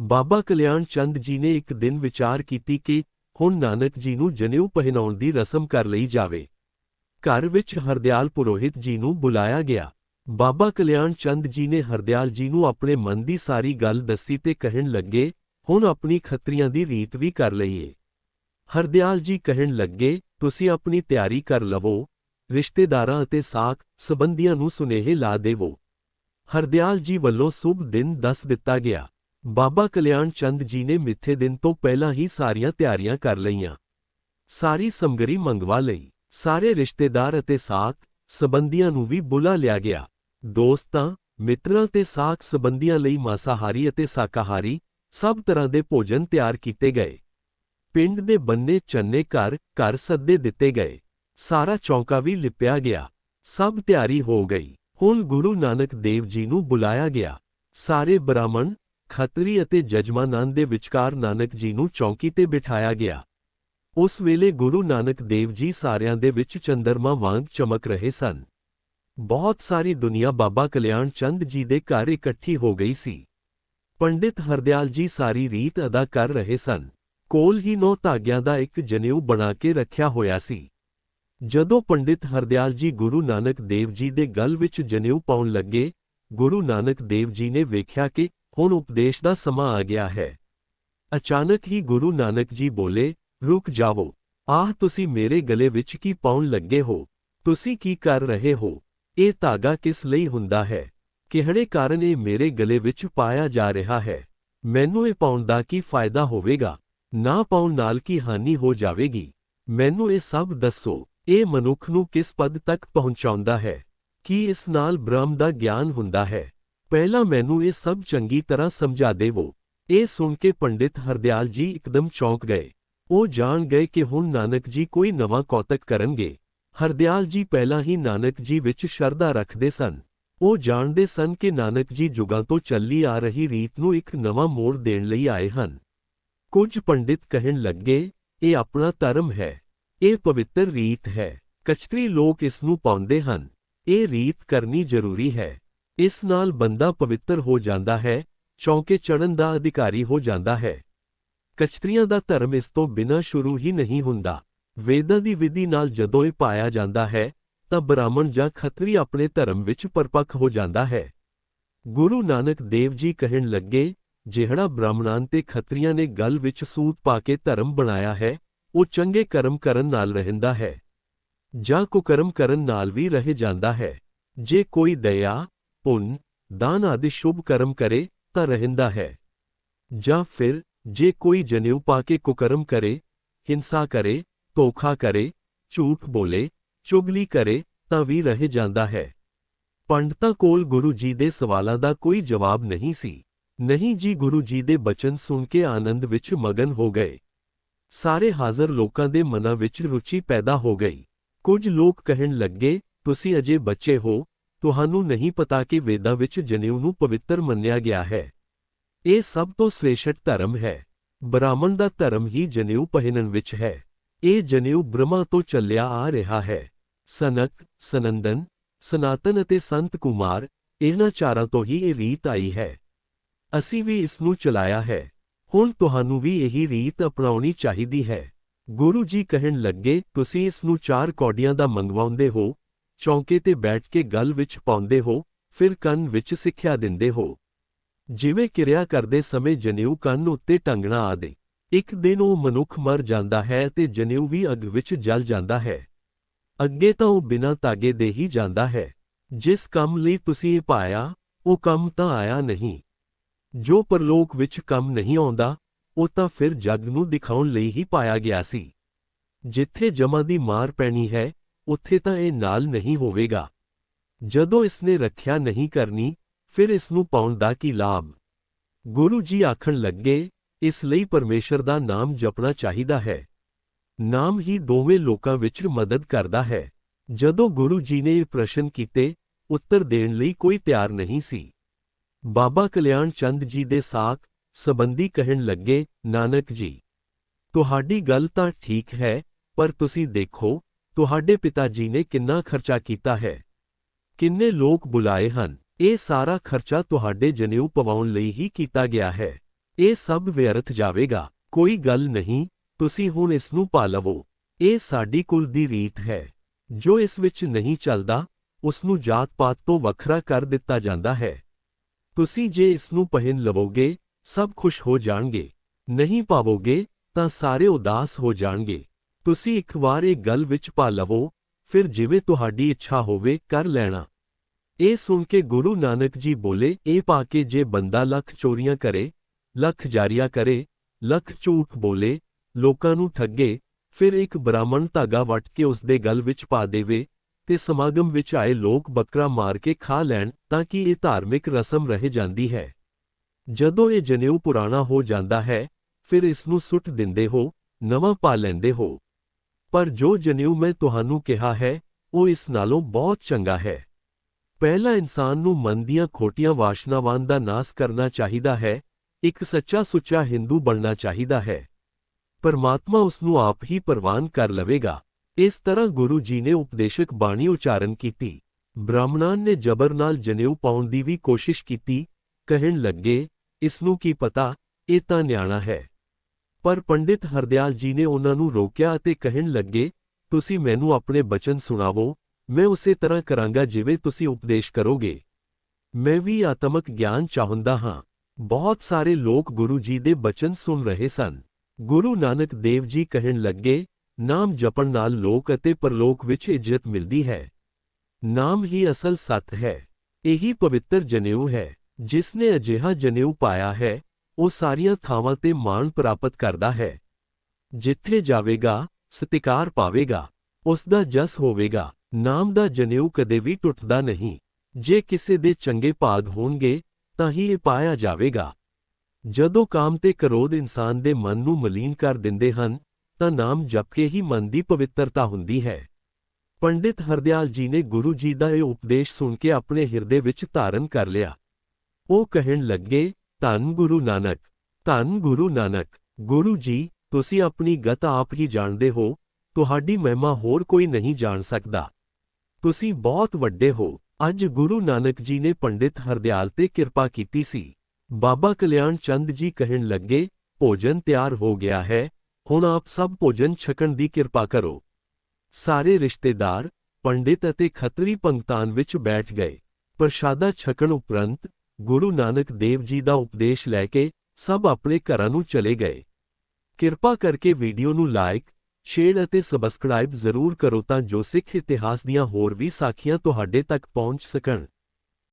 ਬਾਬਾ ਕਲਿਆਣ ਚੰਦ ਜੀ ਨੇ ਇੱਕ ਦਿਨ ਵਿਚਾਰ ਕੀਤੀ ਕਿ ਹੁਣ ਨਾਨਕ ਜੀ ਨੂੰ ਜਨੇਊ ਪਹਿਨਾਉਣ ਦੀ ਰਸਮ ਕਰ ਲਈ ਜਾਵੇ। ਘਰ ਵਿੱਚ ਹਰਦਿਆਲ ਪੁਰੋਹਿਤ ਜੀ ਨੂੰ ਬੁਲਾਇਆ ਗਿਆ। ਬਾਬਾ ਕਲਿਆਣ ਚੰਦ ਜੀ ਨੇ ਹਰਦਿਆਲ ਜੀ ਨੂੰ ਆਪਣੇ ਮਨ ਦੀ ਸਾਰੀ ਗੱਲ ਦੱਸੀ ਤੇ ਕਹਿਣ ਲੱਗੇ, ਹੁਣ ਆਪਣੀ ਖੱਤਰੀਆਂ ਦੀ ਰੀਤ ਵੀ ਕਰ ਲਈਏ। ਹਰਦਿਆਲ ਜੀ ਕਹਿਣ ਲੱਗੇ, ਤੁਸੀਂ ਆਪਣੀ ਤਿਆਰੀ ਕਰ ਲਵੋ, ਰਿਸ਼ਤੇਦਾਰਾਂ ਅਤੇ ਸਾਕ ਸਬੰਧੀਆਂ ਨੂੰ ਸੁਨੇਹੇ ਲਾ ਦੇਵੋ। ਹਰਦਿਆਲ ਜੀ ਵੱਲੋਂ ਸੁਭ ਦਿਨ ਦੱਸ ਦਿੱਤਾ ਗਿਆ। ਬਾਬਾ ਕਲਿਆਣ ਚੰਦ ਜੀ ਨੇ ਮਿੱਥੇ ਦਿਨ ਤੋਂ ਪਹਿਲਾਂ ਹੀ ਸਾਰੀਆਂ ਤਿਆਰੀਆਂ ਕਰ ਲਈਆਂ। ਸਾਰੀ ਸਮਗਰੀ ਮੰਗਵਾ ਲਈ। ਸਾਰੇ ਰਿਸ਼ਤੇਦਾਰ ਅਤੇ ਸਾਕ ਸਬੰਧੀਆਂ ਨੂੰ ਵੀ ਬੁਲਾ ਲਿਆ ਗਿਆ। ਦੋਸਤਾਂ, ਮਿੱਤਰਾਂ ਤੇ ਸਾਕ ਸਬੰਧੀਆਂ ਲਈ ਮਾਸਾਹਾਰੀ ਅਤੇ ਸਾਕਾਹਾਰੀ ਸਭ ਤਰ੍ਹਾਂ ਦੇ ਭੋਜਨ ਤਿਆਰ ਕੀਤੇ ਗਏ। ਪਿੰਡ ਦੇ ਬੰਨੇ ਚੰਨੇ ਘਰ ਘਰ ਸੱਦੇ ਦਿੱਤੇ ਗਏ। ਸਾਰਾ ਚੌਂਕਾ ਵੀ ਲਿਪਿਆ ਗਿਆ। ਸਭ ਤਿਆਰੀ ਹੋ ਗਈ। ਹੁਣ ਗੁਰੂ ਨਾਨਕ ਦੇਵ ਜੀ ਨੂੰ ਬੁਲਾਇਆ ਗਿਆ। ਸਾਰੇ ਬ੍ਰਾਹਮਣ ਖੱਤਰੀ ਅਤੇ ਜਜਮਾਨਾਂ ਦੇ ਵਿਚਕਾਰ ਨਾਨਕ ਜੀ ਨੂੰ ਚੌਂਕੀ ਤੇ ਬਿਠਾਇਆ ਗਿਆ। ਉਸ ਵੇਲੇ ਗੁਰੂ ਨਾਨਕ ਦੇਵ ਜੀ ਸਾਰਿਆਂ ਦੇ ਵਿੱਚ ਚੰਦਰਮਾ ਵਾਂਗ ਚਮਕ ਰਹੇ ਸਨ। ਬਹੁਤ ਸਾਰੀ ਦੁਨੀਆ ਬਾਬਾ ਕਲਿਆਣ ਚੰਦ ਜੀ ਦੇ ਘਰ ਇਕੱਠੀ ਹੋ ਗਈ ਸੀ। ਪੰਡਿਤ ਹਰਦਿਆਲ ਜੀ ਸਾਰੀ ਰੀਤ ਅਦਾ ਕਰ ਰਹੇ ਸਨ। ਕੋਲ ਹੀ ਨੌ ਧਾਗਿਆਂ ਦਾ ਇੱਕ ਜਨੇਊ ਬਣਾ ਕੇ ਰੱਖਿਆ ਹੋਇਆ ਸੀ। ਜਦੋਂ ਪੰਡਿਤ ਹਰਦਿਆਲ ਜੀ ਗੁਰੂ ਨਾਨਕ ਦੇਵ ਜੀ ਦੇ ਗਲ ਵਿੱਚ ਜਨੇਊ ਪਾਉਣ ਲੱਗੇ, ਗੁਰੂ ਨਾਨਕ ਦੇਵ ਜੀ ਨੇ ਵੇਖਿਆ ਕਿ ਹੁਣ ਉਪਦੇਸ਼ ਦਾ ਸਮਾਂ ਆ ਗਿਆ ਹੈ। ਅਚਾਨਕ ਹੀ ਗੁਰੂ ਨਾਨਕ ਜੀ ਬੋਲੇ, ਰੁਕ ਜਾਵੋ। ਆਹ ਤੁਸੀਂ ਮੇਰੇ ਗਲੇ ਵਿੱਚ ਕੀ ਪਾਉਣ ਲੱਗੇ ਹੋ? ਤੁਸੀਂ ਕੀ ਕਰ ਰਹੇ ਹੋ? ਇਹ ਧਾਗਾ ਕਿਸ ਲਈ ਹੁੰਦਾ ਹੈ? ਕਿਹੜੇ ਕਾਰਨ ਇਹ ਮੇਰੇ ਗਲੇ ਵਿੱਚ ਪਾਇਆ ਜਾ ਰਿਹਾ ਹੈ? ਮੈਨੂੰ ਇਹ ਪਾਉਣ ਦਾ ਕੀ ਫਾਇਦਾ ਹੋਵੇਗਾ? ਨਾ ਪਾਉਣ ਨਾਲ ਕੀ ਹਾਨੀ ਹੋ ਜਾਵੇਗੀ? ਮੈਨੂੰ ਇਹ ਸਭ ਦੱਸੋ, ਇਹ ਮਨੁੱਖ ਨੂੰ ਕਿਸ ਪਦ ਤੱਕ ਪਹੁੰਚਾਉਂਦਾ ਹੈ? ਕੀ ਇਸ ਨਾਲ ਬ੍ਰਹਮ ਦਾ ਗਿਆਨ ਹੁੰਦਾ ਹੈ? ਪਹਿਲਾਂ ਮੈਨੂੰ ਇਹ ਸਭ ਚੰਗੀ ਤਰ੍ਹਾਂ ਸਮਝਾ ਦੇਵੋ। ਇਹ ਸੁਣ ਕੇ ਪੰਡਿਤ ਹਰਦਿਆਲ ਜੀ ਇੱਕਦਮ ਚੌਂਕ ਗਏ। ਉਹ ਜਾਣ ਗਏ ਕਿ ਹੁਣ ਨਾਨਕ ਜੀ ਕੋਈ ਨਵਾਂ ਕੌਤਕ ਕਰਨਗੇ। ਹਰਦਿਆਲ ਜੀ ਪਹਿਲਾਂ ਹੀ ਨਾਨਕ ਜੀ ਵਿੱਚ ਸ਼ਰਧਾ ਰੱਖਦੇ ਸਨ। ਉਹ ਜਾਣਦੇ ਸਨ ਕਿ ਨਾਨਕ ਜੀ ਜੁਗਾਂ ਤੋਂ ਚੱਲੀ ਆ ਰਹੀ ਰੀਤ ਨੂੰ ਇੱਕ ਨਵਾਂ ਮੋੜ ਦੇਣ ਲਈ ਆਏ ਹਨ। ਕੁਝ ਪੰਡਿਤ ਕਹਿਣ ਲੱਗੇ, ਇਹ ਆਪਣਾ ਧਰਮ ਹੈ। ਇਹ ਪਵਿੱਤਰ ਰੀਤ ਹੈ। ਕਚਤਰੀ ਲੋਕ ਇਸ ਨੂੰ ਪਾਉਂਦੇ ਹਨ। ਇਹ ਰੀਤ ਕਰਨੀ ਜ਼ਰੂਰੀ ਹੈ। ਇਸ ਨਾਲ ਬੰਦਾ ਪਵਿੱਤਰ ਹੋ ਜਾਂਦਾ ਹੈ, ਚੌਂਕੇ ਚੜਨ ਦਾ ਅਧਿਕਾਰੀ ਹੋ ਜਾਂਦਾ ਹੈ। ਕਚਤਰੀਆਂ ਦਾ ਧਰਮ ਇਸ ਤੋਂ ਬਿਨਾਂ ਸ਼ੁਰੂ ਹੀ ਨਹੀਂ ਹੁੰਦਾ। ਵੇਦਾਂ ਦੀ ਵਿਧੀ ਨਾਲ ਜਦੋਂ ਇਹ ਪਾਇਆ ਜਾਂਦਾ ਹੈ, ਤਾਂ ਬ੍ਰਾਹਮਣ ਜਾਂ ਖੱਤਰੀ ਆਪਣੇ ਧਰਮ ਵਿੱਚ ਪਰਪੱਕ ਹੋ ਜਾਂਦਾ ਹੈ। ਗੁਰੂ ਨਾਨਕ ਦੇਵ ਜੀ ਕਹਿਣ ਲੱਗੇ, ਜਿਹੜਾ ਬ੍ਰਾਹਮਣਾਂ ਤੇ ਖੱਤਰੀਆਂ ਨੇ ਗੱਲ ਵਿੱਚ ਸੂਤ ਪਾ ਕੇ ਧਰਮ ਬਣਾਇਆ ਹੈ, ਉਹ ਚੰਗੇ ਕਰਮ ਕਰਨ ਨਾਲ ਰਹਿੰਦਾ ਹੈ। ਜਾਂ ਕੁਕਰਮ ਕਰਨ ਨਾਲ ਵੀ ਰਹਿ ਜਾਂਦਾ ਹੈ। ਜੇ ਕੋਈ ਦਇਆ ਪੁੰਨ, ਦਾਨ ਆਦਿ ਸ਼ੁਭ ਕਰਮ ਕਰੇ ਤਾਂ ਰਹਿੰਦਾ ਹੈ। ਜਾਂ ਫਿਰ ਜੇ ਕੋਈ ਜਨੇਊ ਪਾ ਕੇ ਕੁਕਰਮ ਕਰੇ, ਹਿੰਸਾ ਕਰੇ, ਧੋਖਾ ਕਰੇ, ਝੂਠ ਬੋਲੇ, ਚੁਗਲੀ ਕਰੇ ਤਾਂ ਵੀ ਰਹਿ ਜਾਂਦਾ ਹੈ। ਪੰਡਤਾਂ ਕੋਲ ਗੁਰੂ ਜੀ ਦੇ ਸਵਾਲਾਂ ਦਾ ਕੋਈ ਜਵਾਬ ਨਹੀਂ ਸੀ। ਨਹੀਂ ਜੀ ਗੁਰੂ ਜੀ ਦੇ ਬਚਨ ਸੁਣ ਕੇ ਆਨੰਦ ਵਿੱਚ ਮਗਨ ਹੋ ਗਏ। ਸਾਰੇ ਹਾਜ਼ਰ ਲੋਕਾਂ ਦੇ ਮਨਾਂ ਵਿੱਚ ਰੁਚੀ ਪੈਦਾ ਹੋ ਗਈ। ਕੁਝ ਲੋਕ ਕਹਿਣ ਲੱਗੇ, ਤੁਸੀਂ ਅਜੇ ਬੱਚੇ ਹੋ ਤੁਹਾਨੂੰ ਨਹੀਂ ਪਤਾ ਕਿ ਵੇਦਾਂ ਵਿੱਚ ਜਨੇਊ ਨੂੰ ਪਵਿੱਤਰ ਮੰਨਿਆ ਗਿਆ ਹੈ। ਇਹ ਸਭ ਤੋਂ ਸ੍ਰੇਸ਼ਟ ਧਰਮ ਹੈ। ਬ੍ਰਾਹਮਣ ਦਾ ਧਰਮ ਹੀ ਜਨੇਊ ਪਹਿਨਣ ਵਿੱਚ ਹੈ। ਇਹ ਜਨੇਊ ਬ੍ਰਹਮਾ ਤੋਂ ਚੱਲਿਆ ਆ ਰਿਹਾ ਹੈ। ਸਨਕ, ਸਨੰਦਨ, ਸਨਾਤਨ ਅਤੇ ਸੰਤ ਕੁਮਾਰ, ਇਹਨਾਂ ਚਾਰਾਂ ਤੋਂ ਹੀ ਇਹ ਰੀਤ ਆਈ ਹੈ। ਅਸੀਂ ਵੀ ਇਸ ਨੂੰ ਚਲਾਇਆ ਹੈ। ਹੁਣ ਤੁਹਾਨੂੰ ਵੀ ਇਹੀ ਰੀਤ ਅਪਣਾਉਣੀ ਚਾਹੀਦੀ ਹੈ। ਗੁਰੂ ਜੀ ਕਹਿਣ ਲੱਗੇ, ਤੁਸੀਂ ਇਸ ਨੂੰ ਚਾਰ ਕੌਡੀਆਂ ਦਾ ਮੰਗਵਾਉਂਦੇ ਹੋ ਚੌਂਕੇ ਤੇ ਬੈਠ ਕੇ ਗੱਲ ਵਿੱਚ ਪਾਉਂਦੇ ਹੋ, ਫਿਰ ਕੰਨ ਵਿੱਚ ਸਿੱਖਿਆ ਦਿੰਦੇ ਹੋ। ਜਿਵੇਂ ਕਿਰਿਆ ਕਰਦੇ ਸਮੇਂ ਜਨੇਊ ਕੰਨ ਉੱਤੇ ਟੰਗਣਾ ਆਦੇ। ਇੱਕ ਦਿਨ ਉਹ ਮਨੁੱਖ ਮਰ ਜਾਂਦਾ ਹੈ ਤੇ ਜਨੇਊ ਵੀ ਅੱਗ ਵਿੱਚ ਜਲ ਜਾਂਦਾ ਹੈ। ਅੱਗੇ ਤਾਂ ਉਹ ਬਿਨਾਂ ਤਾਗੇ ਦੇ ਹੀ ਜਾਂਦਾ ਹੈ। ਜਿਸ ਕੰਮ ਲਈ ਤੁਸੀਂ ਇਹ ਪਾਇਆ, ਉਹ ਕੰਮ ਤਾਂ ਆਇਆ ਨਹੀਂ। ਜੋ ਪਰਲੋਕ ਵਿੱਚ ਕੰਮ ਨਹੀਂ ਆਉਂਦਾ, ਉਹ ਤਾਂ ਫਿਰ ਜੱਗ ਨੂੰ ਦਿਖਾਉਣ ਲਈ ਹੀ ਪਾਇਆ ਗਿਆ ਸੀ। ਜਿੱਥੇ ਜਮਾਂ ਦੀ ਮਾਰ ਪੈਣੀ ਹੈ ਉੱਥੇ ਤਾਂ ਇਹ ਨਾਲ ਨਹੀਂ ਹੋਵੇਗਾ। ਜਦੋਂ ਇਸ ਨੇ ਰੱਖਿਆ ਨਹੀਂ ਕਰਨੀ, ਫਿਰ ਇਸ ਨੂੰ ਪਾਉਣ ਦਾ ਕੀ ਲਾਭ? ਗੁਰੂ ਜੀ ਆਖਣ ਲੱਗੇ, ਇਸ ਲਈ ਪਰਮੇਸ਼ਰ ਦਾ ਨਾਮ ਜਪਣਾ ਚਾਹੀਦਾ ਹੈ। ਨਾਮ ਹੀ ਦੋਵੇਂ ਲੋਕਾਂ ਵਿੱਚ ਮਦਦ ਕਰਦਾ ਹੈ। ਜਦੋਂ ਗੁਰੂ ਜੀ ਨੇ ਇਹ ਪ੍ਰਸ਼ਨ ਕੀਤੇ, ਉੱਤਰ ਦੇਣ ਲਈ ਕੋਈ ਤਿਆਰ ਨਹੀਂ ਸੀ। ਬਾਬਾ ਕਲਿਆਣ ਚੰਦ ਜੀ ਦੇ ਸਾਖ ਸਬੰਧੀ ਕਹਿਣ ਲੱਗੇ, ਨਾਨਕ ਜੀ, ਤੁਹਾਡੀ ਗੱਲ ਤਾਂ ਠੀਕ ਹੈ, ਪਰ ਤੁਸੀਂ ਦੇਖੋ ਤੁਹਾਡੇ ਪਿਤਾ ਜੀ ਨੇ ਕਿੰਨਾ ਖਰਚਾ ਕੀਤਾ ਹੈ? ਕਿੰਨੇ ਲੋਕ ਬੁਲਾਏ ਹਨ? ਇਹ ਸਾਰਾ ਖਰਚਾ ਤੁਹਾਡੇ ਜਨੇਊ ਪਵਾਉਣ ਲਈ ਹੀ ਕੀਤਾ ਗਿਆ ਹੈ। ਇਹ ਸਭ ਵਿਅਰਥ ਜਾਵੇਗਾ। ਕੋਈ ਗੱਲ ਨਹੀਂ, ਤੁਸੀਂ ਹੁਣ ਇਸ ਨੂੰ ਪਾ ਲਵੋ। ਇਹ ਸਾਡੀ ਕੁਲ ਦੀ ਰੀਤ ਹੈ। ਜੋ ਇਸ ਵਿੱਚ ਨਹੀਂ ਚੱਲਦਾ, ਉਸ ਨੂੰ ਜਾਤ-ਪਾਤ ਤੋਂ ਵੱਖਰਾ ਕਰ ਦਿੱਤਾ ਜਾਂਦਾ ਹੈ। ਤੁਸੀਂ ਜੇ ਇਸ ਨੂੰ ਪਹਿਨ ਲਵੋਗੇ, ਸਭ ਖੁਸ਼ ਹੋ ਜਾਣਗੇ। ਨਹੀਂ ਪਾਵੋਗੇ, ਤਾਂ ਸਾਰੇ ਉਦਾਸ ਹੋ ਜਾਣਗੇ। ਤੁਸੀਂ ਇੱਕ ਵਾਰ ਇਹ ਗੱਲ ਵਿੱਚ ਪਾ ਲਵੋ, ਫਿਰ ਜਿਵੇਂ ਤੁਹਾਡੀ ਇੱਛਾ ਹੋਵੇ ਕਰ ਲੈਣਾ। ਇਹ ਸੁਣ ਕੇ ਗੁਰੂ ਨਾਨਕ ਜੀ ਬੋਲੇ, ਇਹ ਪਾ ਕੇ ਜੇ ਬੰਦਾ ਲੱਖ ਚੋਰੀਆਂ ਕਰੇ, ਲੱਖ ਜਾਰੀਆਂ ਕਰੇ, ਲੱਖ ਝੂਠ ਬੋਲੇ, ਲੋਕਾਂ ਨੂੰ ਠੱਗੇ, ਫਿਰ ਇੱਕ ਬ੍ਰਾਹਮਣ ਧਾਗਾ ਵੱਟ ਕੇ ਉਸ ਦੇ ਗਲ ਵਿੱਚ ਪਾ ਦੇਵੇ ਤੇ ਸਮਾਗਮ ਵਿੱਚ ਆਏ ਲੋਕ ਬੱਕਰਾ ਮਾਰ ਕੇ ਖਾ ਲੈਣ ਤਾਂ ਕਿ ਇਹ ਧਾਰਮਿਕ ਰਸਮ ਰਹਿ ਜਾਂਦੀ ਹੈ। ਜਦੋਂ ਇਹ ਜਨੇਊ ਪੁਰਾਣਾ ਹੋ ਜਾਂਦਾ ਹੈ, ਫਿਰ ਇਸ ਨੂੰ ਸੁੱਟ ਦਿੰਦੇ ਹੋ, ਨਵਾਂ ਪਾ ਲੈਂਦੇ ਹੋ। ਪਰ ਜੋ ਜਨੇਊ ਮੈਂ ਤੁਹਾਨੂੰ ਕਿਹਾ ਹੈ, ਉਹ ਇਸ ਨਾਲੋਂ ਬਹੁਤ ਚੰਗਾ ਹੈ। ਪਹਿਲਾ ਇਨਸਾਨ ਨੂੰ ਮਨ ਦੀਆਂ ਖੋਟੀਆਂ ਵਾਸ਼ਨਾਵਾਂ ਦਾ ਨਾਸ ਕਰਨਾ ਚਾਹੀਦਾ ਹੈ, ਇੱਕ ਸੱਚਾ ਸੁੱਚਾ ਹਿੰਦੂ ਬਣਨਾ ਚਾਹੀਦਾ ਹੈ। ਪਰਮਾਤਮਾ ਉਸ ਨੂੰ ਆਪ ਹੀ ਪ੍ਰਵਾਨ ਕਰ ਲਵੇਗਾ। ਇਸ ਤਰ੍ਹਾਂ ਗੁਰੂ ਜੀ ਨੇ ਉਪਦੇਸ਼ਕ ਬਾਣੀ ਉਚਾਰਨ ਕੀਤੀ। ਬ੍ਰਾਹਮਣਾਂ ਨੇ ਜ਼ਬਰ ਨਾਲ ਜਨੇਊ ਪਾਉਣ ਦੀ ਵੀ ਕੋਸ਼ਿਸ਼ ਕੀਤੀ। ਕਹਿਣ ਲੱਗੇ ਇਸ ਨੂੰ ਕੀ ਪਤਾ, ਇਹ ਤਾਂ ਨਿਆਣਾ ਹੈ। ਪਰ ਪੰਡਿਤ ਹਰਦਿਆਲ ਜੀ ਨੇ ਉਹਨਾਂ ਨੂੰ ਰੋਕਿਆ ਅਤੇ ਕਹਿਣ ਲੱਗੇ, ਤੁਸੀਂ ਮੈਨੂੰ ਆਪਣੇ ਬਚਨ ਸੁਣਾਵੋ, ਮੈਂ ਉਸੇ ਤਰ੍ਹਾਂ ਕਰਾਂਗਾ ਜਿਵੇਂ ਤੁਸੀਂ ਉਪਦੇਸ਼ ਕਰੋਗੇ। ਮੈਂ ਵੀ ਆਤਮਕ ਗਿਆਨ ਚਾਹੁੰਦਾ ਹਾਂ। ਬਹੁਤ ਸਾਰੇ ਲੋਕ ਗੁਰੂ ਜੀ ਦੇ ਬਚਨ ਸੁਣ ਰਹੇ ਸਨ। ਗੁਰੂ ਨਾਨਕ ਦੇਵ ਜੀ ਕਹਿਣ ਲੱਗੇ, ਨਾਮ ਜਪਣ ਨਾਲ ਲੋਕ ਅਤੇ ਪਰਲੋਕ ਵਿੱਚ ਇੱਜ਼ਤ ਮਿਲਦੀ ਹੈ। ਨਾਮ ਹੀ ਅਸਲ ਸੱਤ ਹੈ। ਇਹੀ ਪਵਿੱਤਰ ਜਨੇਊ ਹੈ, ਜਿਸ ਨੇ ਅਜਿਹਾ ਜਨੇਊ ਪਾਇਆ ਹੈ ਉਹ ਸਾਰੀਆਂ ਥਾਵਾਂ ਤੇ ਮਾਣ ਪ੍ਰਾਪਤ ਕਰਦਾ ਹੈ। ਜਿੱਥੇ ਜਾਵੇਗਾ, ਸਤਿਕਾਰ ਪਾਵੇਗਾ ਉਸ ਦਾ ਜਸ ਹੋਵੇਗਾ, ਨਾਮ ਦਾ ਜਨੇਊ ਕਦੇ ਵੀ ਟੁੱਟਦਾ ਨਹੀਂ। ਜੇ ਕਿਸੇ ਦੇ ਚੰਗੇ ਭਾਗ ਹੋਣਗੇ, ਤਾਂ ਹੀ ਇਹ ਪਾਇਆ ਜਾਵੇਗਾ। ਜਦੋਂ ਕਾਮ ਤੇ ਕਰੋਧ ਇਨਸਾਨ ਦੇ ਮਨ ਨੂੰ ਮਲੀਨ ਕਰ ਦਿੰਦੇ ਹਨ, ਤਾਂ ਨਾਮ ਜਪ ਕੇ ਹੀ ਮਨ ਦੀ ਪਵਿੱਤਰਤਾ ਹੁੰਦੀ ਹੈ। ਪੰਡਿਤ ਹਰਦਿਆਲ ਜੀ ਨੇ ਗੁਰੂ ਜੀ ਦਾ ਇਹ ਉਪਦੇਸ਼ ਸੁਣ ਕੇ ਆਪਣੇ ਹਿਰਦੇ ਵਿੱਚ ਧਾਰਨ ਕਰ ਲਿਆ। ਉਹ ਕਹਿਣ ਲੱਗੇ ਧੰਨ ਗੁਰੂ ਨਾਨਕ, ਧੰਨ ਗੁਰੂ ਨਾਨਕ, ਗੁਰੂ ਜੀ, ਤੁਸੀਂ ਆਪਣੀ ਗਤ ਆਪ ਹੀ ਜਾਣਦੇ ਹੋ, ਤੁਹਾਡੀ ਮਹਿਮਾ ਹੋਰ ਕੋਈ ਨਹੀਂ ਜਾਣ ਸਕਦਾ। ਤੁਸੀਂ ਬਹੁਤ ਵੱਡੇ ਹੋ, ਅੱਜ ਗੁਰੂ ਨਾਨਕ ਜੀ ਨੇ ਪੰਡਿਤ ਹਰਦਿਆਲ ਤੇ ਕਿਰਪਾ ਕੀਤੀ ਸੀ। ਬਾਬਾ ਕਲਿਆਣ ਚੰਦ ਜੀ ਕਹਿਣ ਲੱਗੇ, ਭੋਜਨ ਤਿਆਰ ਹੋ ਗਿਆ ਹੈ, ਹੁਣ ਆਪ ਸਭ ਭੋਜਨ ਛਕਣ ਦੀ ਕਿਰਪਾ ਕਰੋ। ਸਾਰੇ ਰਿਸ਼ਤੇਦਾਰ, ਪੰਡਿਤ ਅਤੇ ਖੱਤਰੀ ਪੰਗਤਾਨ ਵਿੱਚ ਬੈਠ ਗਏ, ਪ੍ਰਸ਼ਾਦਾ ਛਕਣ ਉਪਰੰਤ ਗੁਰੂ ਨਾਨਕ ਦੇਵ ਜੀ ਦਾ ਉਪਦੇਸ਼ ਲੈ ਕੇ ਸਭ ਆਪਣੇ ਘਰਾਂ ਨੂੰ ਚਲੇ ਗਏ। ਕਿਰਪਾ ਕਰਕੇ ਵੀਡੀਓ ਨੂੰ ਲਾਈਕ, ਸ਼ੇਅਰ ਅਤੇ ਸਬਸਕ੍ਰਾਈਬ ਜ਼ਰੂਰ ਕਰੋ ਤਾਂ ਜੋ ਸਿੱਖ ਇਤਿਹਾਸ ਦੀਆਂ ਹੋਰ ਵੀ ਸਾਖੀਆਂ ਤੁਹਾਡੇ ਤੱਕ ਪਹੁੰਚ ਸਕਣ।